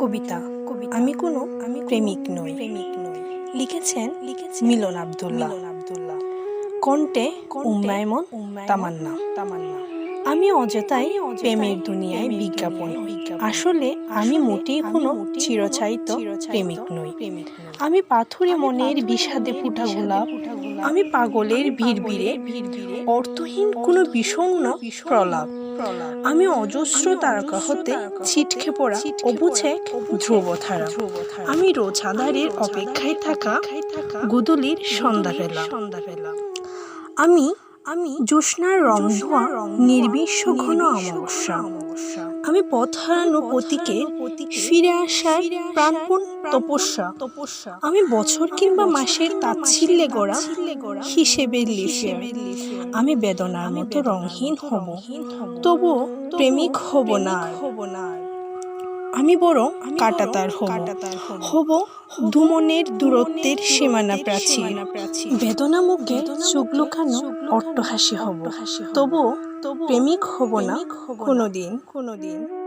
কবিতা। আমি কোনো আমি প্রেমিক নই। প্রেমিক নই লিখেছেন লিখেছেন মিলন আব্দুল্লাহ। আব্দুল্লাহ কণ্ঠে উম্মায়মন তামান্না। তামান্না আমি অযথাই প্রেমের দুনিয়ায় বিজ্ঞাপন। আসলে আমি মোটেই কোনো চিরচায়িত প্রেমিক নই। আমি পাথুরে মনের বিষাদে ফুটা গোলাপ। আমি পাগলের ভিড় ভিড়ে অর্থহীন কোনো বিষণ্ণ প্রলাপ। আমি অজস্র তারকা হতে ছিটকে পড়া অবুঝে ধ্রুবধারা। আমি রোজাদারের অপেক্ষায় থাকা গুদুলির সন্ধ্যাবেলা আমি আমি জ্যোৎস্নার রং ধোয়া নির্বিশ্ব ঘন অমাবস্যা। আমি পথ হারানো পতিকে ফিরে আসার প্রাণপণ তপস্যা। তপস্যা আমি বছর কিংবা মাসের তাচ্ছিল্যে গড়া হিসেবে লিখে। আমি বেদনার মতো রংহীন হব তবু প্রেমিক হব না হব না। আমি বরং কাটাতার হব। হব। দুমনের দূরত্বের সীমানা প্রাচীর। বেদনা মুখে চোখ লুকানো অট্টহাসি হব। তবু প্রেমিক হব না। কোনোদিন। কোনোদিন।